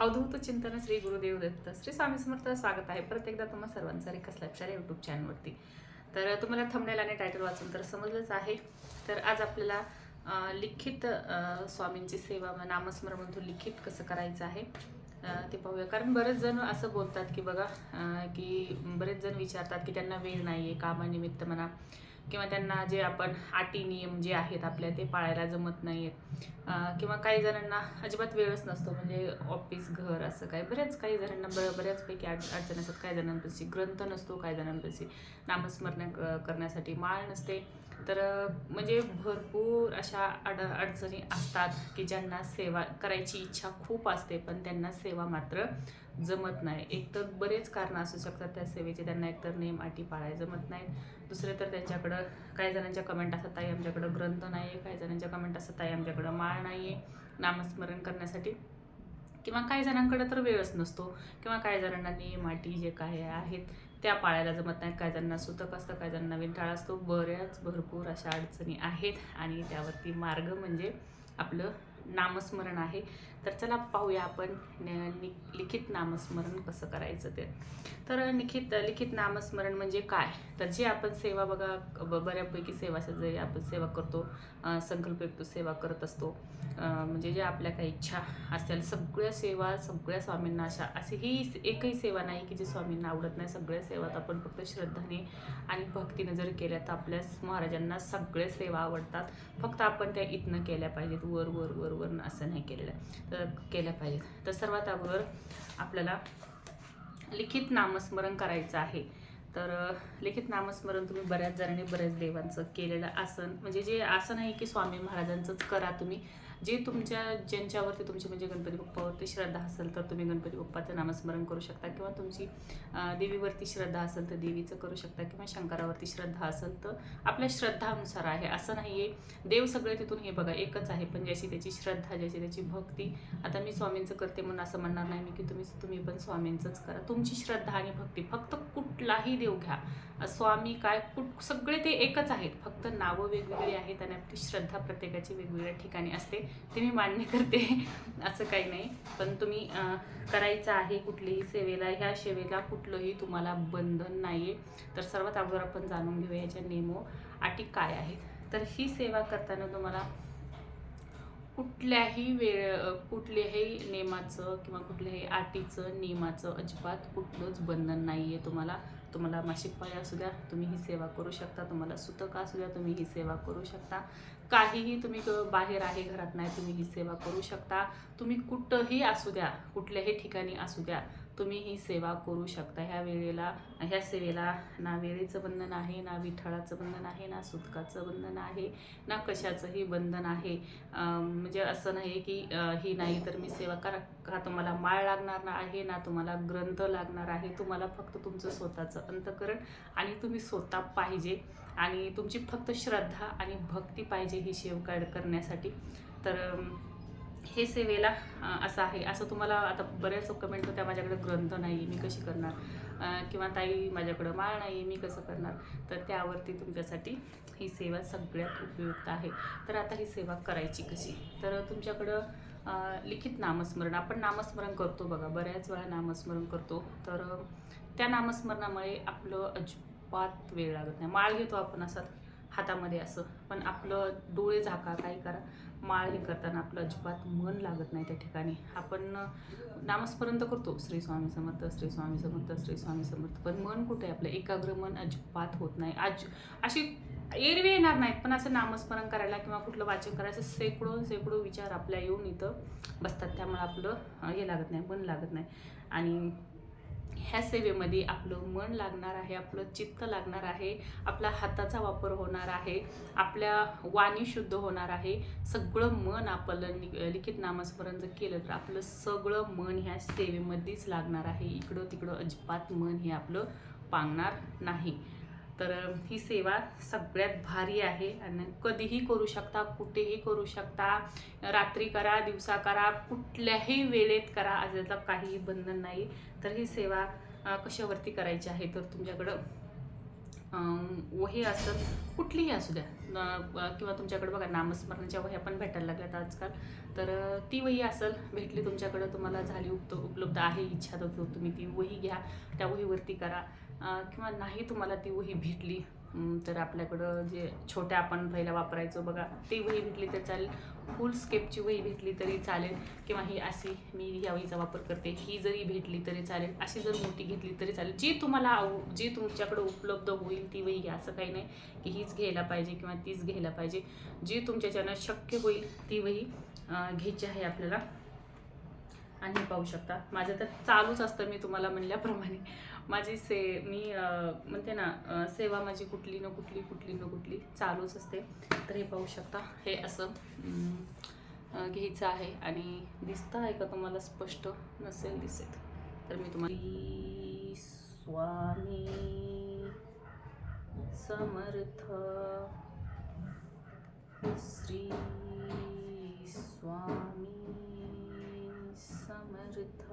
अवधूत चिंतन श्री गुरुदेव दत्त श्री स्वामी समर्थ स्वागत आहे. प्रत्येकदा तुम्हाला तुम्हा सर्वांचं रिकस लाईफच्या यूट्यूब चॅनलवरती तर तुम्हाला थंबनेल आणि टायटल वाचून तर समजलंच आहे. तर आज आपल्याला लिखित स्वामींची सेवा नामस्मरण म्हणून लिखित कसं करायचं आहे ते पाहूया. कारण बरेच जण असं बोलतात की बघा की बरेच जण विचारतात की त्यांना वेळ नाही आहे कामानिमित्त म्हणा. किंवा त्यांना जे आपण आटी नियम जे आहेत आपल्या ते पाळायला जमत नाही आहेत किंवा काही जणांना अजिबात वेळच नसतो म्हणजे ऑफिस घर असं काय बऱ्याच काही जणांना ब बऱ्याचपैकी अड अडचण असतात. काही जणांपाशी ग्रंथ नसतो काही जणांपाशी नामस्मरण क- करण्यासाठी माळ नसते. तर म्हणजे भरपूर अशा अड अडचणी असतात की ज्यांना सेवा करायची इच्छा खूप असते पण त्यांना सेवा मात्र जमत नाही. एकतर बरेच कारणं असू शकतात त्या सेवेचे. त्यांना एकतर नेम अटी पाळायला जमत नाहीत. दुसरे तर त्यांच्याकडं काही जणांच्या कमेंट असतात ताई आमच्याकडं ग्रंथ नाही आहे काही जणांच्या कमेंट असतात ताई आमच्याकडं माळ नाही आहे नामस्मरण करण्यासाठी. किंवा काही जणांकडे तर वेळच नसतो. किंवा काही जणांना नियम अटी जे काही आहेत त्या पाळायला जमत नाहीत. काही जणांना सुतक असतं काही जणांना विंठाळ असतो. बऱ्याच भरपूर अशा अडचणी आहेत. आणि त्यावरती मार्ग म्हणजे आपलं नामस्मरण आहे. तर चला पाहूया आपण न- नि- लिखित नामस्मरण कसं करायचं ते. तर लिखित लिखित नामस्मरण म्हणजे काय? तर जे आपण सेवा बघा ब- बऱ्यापैकी सेवा जे आपण सेवा करतो संकल्पयुक्त सेवा करत असतो म्हणजे जे आपल्या काही इच्छा असतील सगळ्या सेवा सगळ्या स्वामींना अशा अशी ही एकही सेवा नाही की जी स्वामींना आवडत नाही. सगळ्या सेवात आपण फक्त श्रद्धाने आणि भक्तीनं जर केल्या तर आपल्या महाराजांना सगळ्या सेवा आवडतात. फक्त आपण त्या इथनं केल्या पाहिजेत. वर वर वर. बरोबर असं नाही केलेलं तर केल्या पाहिजेत. तर सर्वात अगोदर आपल्याला लिखित नामस्मरण करायचं आहे. तर लिखित नामस्मरण तुम्ही बऱ्याच जणांनी बऱ्याच देवांचं केलेलं आसन म्हणजे जे आसन आहे की स्वामी महाराजांचंच करा तुम्ही. जे तुमच्या ज्यांच्यावरती तुमची म्हणजे गणपती बाप्पावरती श्रद्धा असेल तर तुम्ही गणपती बाप्पाचं नामस्मरण करू शकता किंवा तुमची देवीवरती श्रद्धा असेल तर देवीचं करू शकता किंवा शंकरावरती श्रद्धा असेल तर आपल्या श्रद्धानुसार आहे. असं नाही आहे देव सगळे तिथून हे बघा एकच आहे. पण ज्याची त्याची श्रद्धा ज्याची त्याची भक्ती आता मी स्वामींचं करते म्हणून असं म्हणणार नाही मी की तुम्ही तुम्ही पण स्वामींचंच करा. तुमची श्रद्धा आणि भक्ती फक्त कुठलाही देव घ्या. स्वामी काय कुठ सगळे ते एकच आहेत. फक्त नावं वेगवेगळी आहेत आणि आपली श्रद्धा प्रत्येकाची वेगवेगळ्या ठिकाणी असते. ते मी मान्य करते असं काही नाही. पण तुम्ही करायचं आहे कुठलीही सेवेला ह्या सेवेला कुठलंही तुम्हाला बंधन नाही आहे तर सर्वात अगोदर आपण जाणून घेऊया याच्या नेमो अटी काय आहेत. तर ही सेवा करताना तुम्हाला कुठल्याही वेळ कुठल्याही नियमाचं किंवा कुठल्याही अटीचं नियमाचं अजिबात कुठलंच बंधन नाही आहे तुम्हाला. तुम्हाला मासिक पाळी असू द्या तुम्ही ही सेवा करू शकता. तुम्हाला सुतक असू द्या तुम्ही ही सेवा करू शकता. काहीही तुम्ही बाहेर आहे घरात नाही तुम्ही ही सेवा करू शकता. तुम्ही कुठंही असू द्या कुठल्याही ठिकाणी असू द्या तुम्ही ही सेवा करू शकता. ह्या वेळेला ह्या सेवेला ना वेळेचं बंधन आहे ना विठ्ठळाचं बंधन आहे ना सुतकाचं बंधन आहे ना कशाचंही बंधन आहे. म्हणजे असं नाही की ही नाही तर मी सेवा करा का तुम्हाला माळ लागणार ना आहे ना तुम्हाला ग्रंथ लागणार आहे. तुम्हाला फक्त तुमचं स्वतःचं अंतकरण आणि तुम्ही स्वतः पाहिजे. आणि तुमची फक्त श्रद्धा आणि भक्ती पाहिजे ही सेव करण्यासाठी. तर हे सेवेला असं आहे. असं तुम्हाला आता बऱ्याच कमेंट होत्या माझ्याकडे ग्रंथ नाही मी कशी करणार? किंवा ताई माझ्याकडं माळ नाही मी कसं करणार? तर त्यावरती तुमच्यासाठी ही सेवा सगळ्यात उपयुक्त आहे. तर आता ही सेवा करायची कशी? तर तुमच्याकडं लिखित नामस्मरण. आपण नामस्मरण करतो बघा. बऱ्याच वेळा नामस्मरण करतो. तर त्या नामस्मरणामुळे आपलं अजिबात वेळ लागत नाही. माळ घेतो आपण असं हातामध्ये असं. पण आपलं डोळे झाका काही करा. माळ हे करताना आपलं अजिबात मन लागत नाही त्या ठिकाणी. आपण नामस्मरण तर करतो. श्री स्वामी समर्थ श्री स्वामी समर्थ श्री स्वामी समर्थ. पण मन कुठे आहे आपलं? एकाग्र मन अजिबात होत नाही. आज अशी एरवी येणार नाहीत. पण असं नामस्मरण करायला किंवा कुठलं वाचन करायचं शेकडो शेकडो विचार आपल्या येऊन इथं बसतात. त्यामुळे आपलं हे लागत नाही मन लागत नाही. आणि ह्या सेवेमध्ये आपलं मन लागणार आहे आपलं चित्त लागणार आहे आपला हाताचा वापर होणार आहे आपल्या वाणी शुद्ध होणार आहे. सगळं मन आपलं नि- लिखित नामस्मरण जर केलं तर आपलं सगळं मन ह्या सेवेमध्येच लागणार आहे. इकडं तिकडं अजिबात मन हे आपलं पांगणार नाही. तर ही सेवा सगळ्यात भारी आहे आणि कधीही करू शकता कुठेही करू शकता. रात्री करा दिवसा करा कुठल्याही वेळेत करा आज याचं काहीही बंधन नाही. तर ही सेवा कशावरती करायची आहे? तर तुमच्याकडं वही असेल कुठलीही असू द्या. किंवा तुमच्याकडे बघा नामस्मरणाच्या वह्या पण भेटायला लागल्यात आजकाल. तर ती वही असेल भेटली तुमच्याकडं तुम्हाला झाली उप उपलब्ध आहे इच्छा तर तुम्ही ती वही घ्या. त्या वहीवरती करा. किंवा नाही तुम्हाला ती वही भेटली तर आपल्याकडं जे छोट्या आपण पहिला वापरायचो बघा ती वही भेटली तर चालेल. फुल स्केपची वही भेटली तरी चालेल. किंवा ही अशी मी ह्या वहीचा वापर करते. ही जरी भेटली तरी चालेल. अशी जर मोठी घेतली तरी चालेल. जी तुम्हाला आव जी तुमच्याकडे उपलब्ध होईल ती वही घ्या. असं काही नाही की हीच घ्यायला पाहिजे किंवा तीच घ्यायला पाहिजे. जी तुमच्याच्यानं शक्य होईल ती वही घ्यायची आहे आपल्याला. आणि पाहू शकता. माझं तर चालूच असतं मी तुम्हाला म्हणल्याप्रमाणे. माझी से मी म्हणते ना सेवा माझी कुठली न कुठली कुठली न कुठली चालूच असते. तर हे पाहू शकता हे असं घ्यायचं आहे. आणि दिसतं आहे का तुम्हाला स्पष्ट? नसेल दिसेल तर मी तुम्हाला स्वामी समर्थ. श्री स्वामी समर्थ.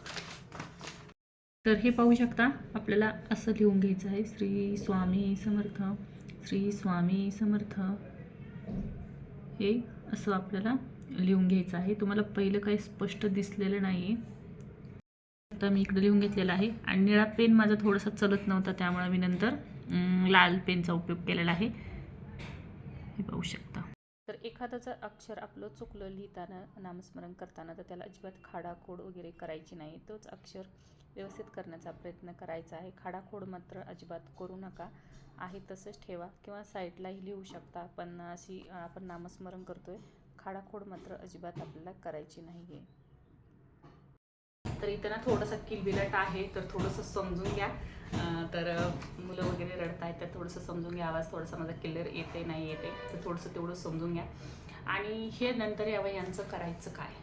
तर हे पाहू शकता आपल्याला असं लिहून घ्यायचं आहे श्री स्वामी समर्थ श्री स्वामी समर्थ. हे असं आपल्याला लिहून घ्यायचं आहे. तुम्हाला पहिलं काही स्पष्ट दिसलेलं नाही आहे आता मी इकडे लिहून घेतलेलं आहे. आणि निळा पेन माझा थोडासा चलत नव्हता त्यामुळे मी नंतर लाल पेनचा उपयोग केलेला आहे. हे पाहू शकता. तर एखादंचं अक्षर आपलं चुकलं लिहिताना नामस्मरण करताना तर त्याला अजिबात खाडाखोड वगैरे करायची नाही. तोच अक्षर व्यवस्थित करण्याचा प्रयत्न करायचा आहे. खाडाखोड मात्र अजिबात करू नका. आहे तसंच ठेवा किंवा साईडलाही लिहू शकता पण अशी आपण नामस्मरण करतोय. खाडाखोड मात्र अजिबात आपल्याला करायची नाही आहे तर इथं ना थोडंसं किलबिलट आहे तर थोडंसं समजून घ्या. तर मुलं वगैरे रडत आहेत तर थोडंसं समजून घ्या आवाज थोडासा माझा क्लिअर येते नाही येते तर थोडंसं तेवढं समजून घ्या. आणि हे नंतर या वह्यांचं करायचं काय?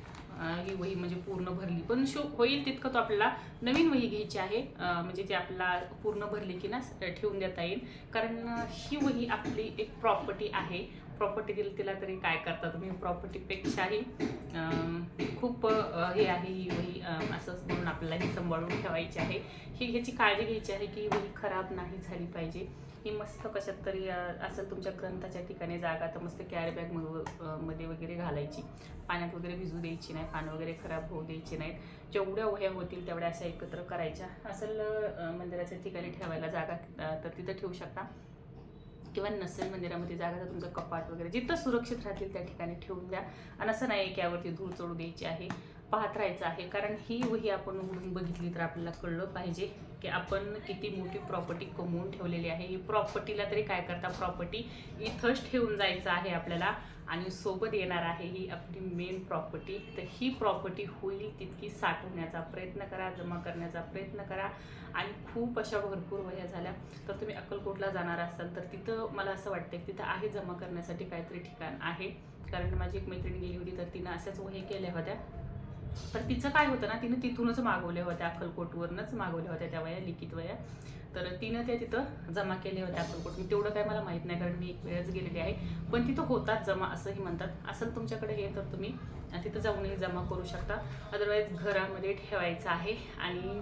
ही वही म्हणजे पूर्ण भरली. पण शो होईल तितकं तो आपल्याला नवीन वही घ्यायची आहे. म्हणजे ती आपल्याला पूर्ण भरली की ना ठेवून देता येईल. कारण ही वही आपली एक प्रॉपर्टी आहे. प्रॉपर्टी दिली तिला तरी काय करता तुम्ही प्रॉपर्टीपेक्षाही खूप हे आहे ही वही असंच म्हणून आपल्याला ही सांभाळून ठेवायची आहे. ही ह्याची काळजी घ्यायची आहे की ही वही खराब नाही झाली पाहिजे. ही मस्त कशात तरी असं तुमच्या ग्रंथाच्या ठिकाणी जागा तर मस्त कॅरीबॅगमध्ये वगैरे घालायची. पाण्यात वगैरे भिजू द्यायची नाही पानं वगैरे खराब होऊ द्यायची नाहीत. जेवढ्या वह्या होतील तेवढ्या अशा एकत्र करायच्या. असं मंदिराच्या ठिकाणी ठेवायला जागा तर तिथं ठेवू शकता. किंवा नसेल मंदिरामध्ये जागा तर तुमचं कपाट वगैरे जिथं सुरक्षित राहतील त्या ठिकाणी ठेवून द्या. आणि असं नाही की यावरती धूळ चढू द्यायची आहे पाहत राहायचं आहे. कारण ही वही आपण उघडून बघितली तर आपल्याला कळलं पाहिजे की आपण किती मोठी प्रॉपर्टी कमवून ठेवलेली आहे. ही प्रॉपर्टीला तरी काय करता? प्रॉपर्टी इथंच ठेवून जायचं आहे आपल्याला. आणि सोबत येणार आहे ही आपली मेन प्रॉपर्टी तर ही प्रॉपर्टी होईल तितकी साठवण्याचा प्रयत्न करा जमा करण्याचा प्रयत्न करा. आणि खूप अशा भरपूर वह्या झाल्या. तर तुम्ही अक्कलकोटला जाणार असाल तर तिथं मला असं वाटतं की तिथं आहे जमा करण्यासाठी काहीतरी ठिकाण आहे. कारण माझी एक मैत्रीण गेली होती तर तिनं अशाच वह्या केल्या होत्या. तर तिचं काय होतं ना तिनं तिथूनच मागवल्या होत्या अक्कलकोटवरूनच मागवल्या होत्या त्या वया लिखित वया. तर तिनं त्या तिथं जमा केल्या होत्या अक्कलकोट मी तेवढं काय मला माहीत नाही कारण मी एक वेळच गेलेली आहे. पण तिथं होतात जमा असंही म्हणतात. असं तुमच्याकडे हे तर तुम्ही तिथं जाऊनही जमा करू शकता. अदरवाईज घरामध्ये ठेवायचं आहे. आणि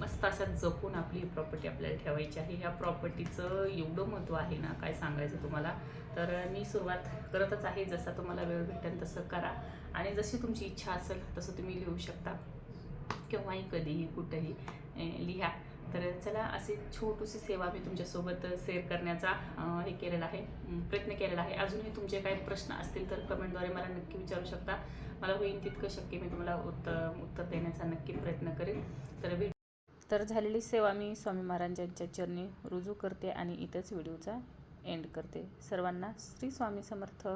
मस्त अशा जपून आपली प्रॉपर्टी आपल्याला ठेवायची आहे. ह्या प्रॉपर्टीचं एवढं महत्त्व आहे ना काय सांगायचं तुम्हाला? तर मी सुरुवात करतच आहे. जसा तुम्हाला वेळ भेटेल तसं करा. आणि जशी तुमची इच्छा असेल तसं तुम्ही लिहू शकता. केव्हाही कधीही कुठंही लिहा. तर चला अशी छोटीशी सेवा मी तुमच्यासोबत शेअर करण्याचा हे केलेला आहे. प्रयत्न केलेला आहे. अजूनही तुमचे काही प्रश्न असतील तर कमेंटद्वारे मला नक्की विचारू शकता. मला होईल तितकं शक्य मी तुम्हाला उत्तर उत्तर देण्याचा नक्की प्रयत्न करेन. तर तर झालेली सेवा मी स्वामी महाराजांच्या चरणी रुजू करते आणि इथंच व्हिडिओचा एंड करते. सर्वांना श्री स्वामी समर्थ.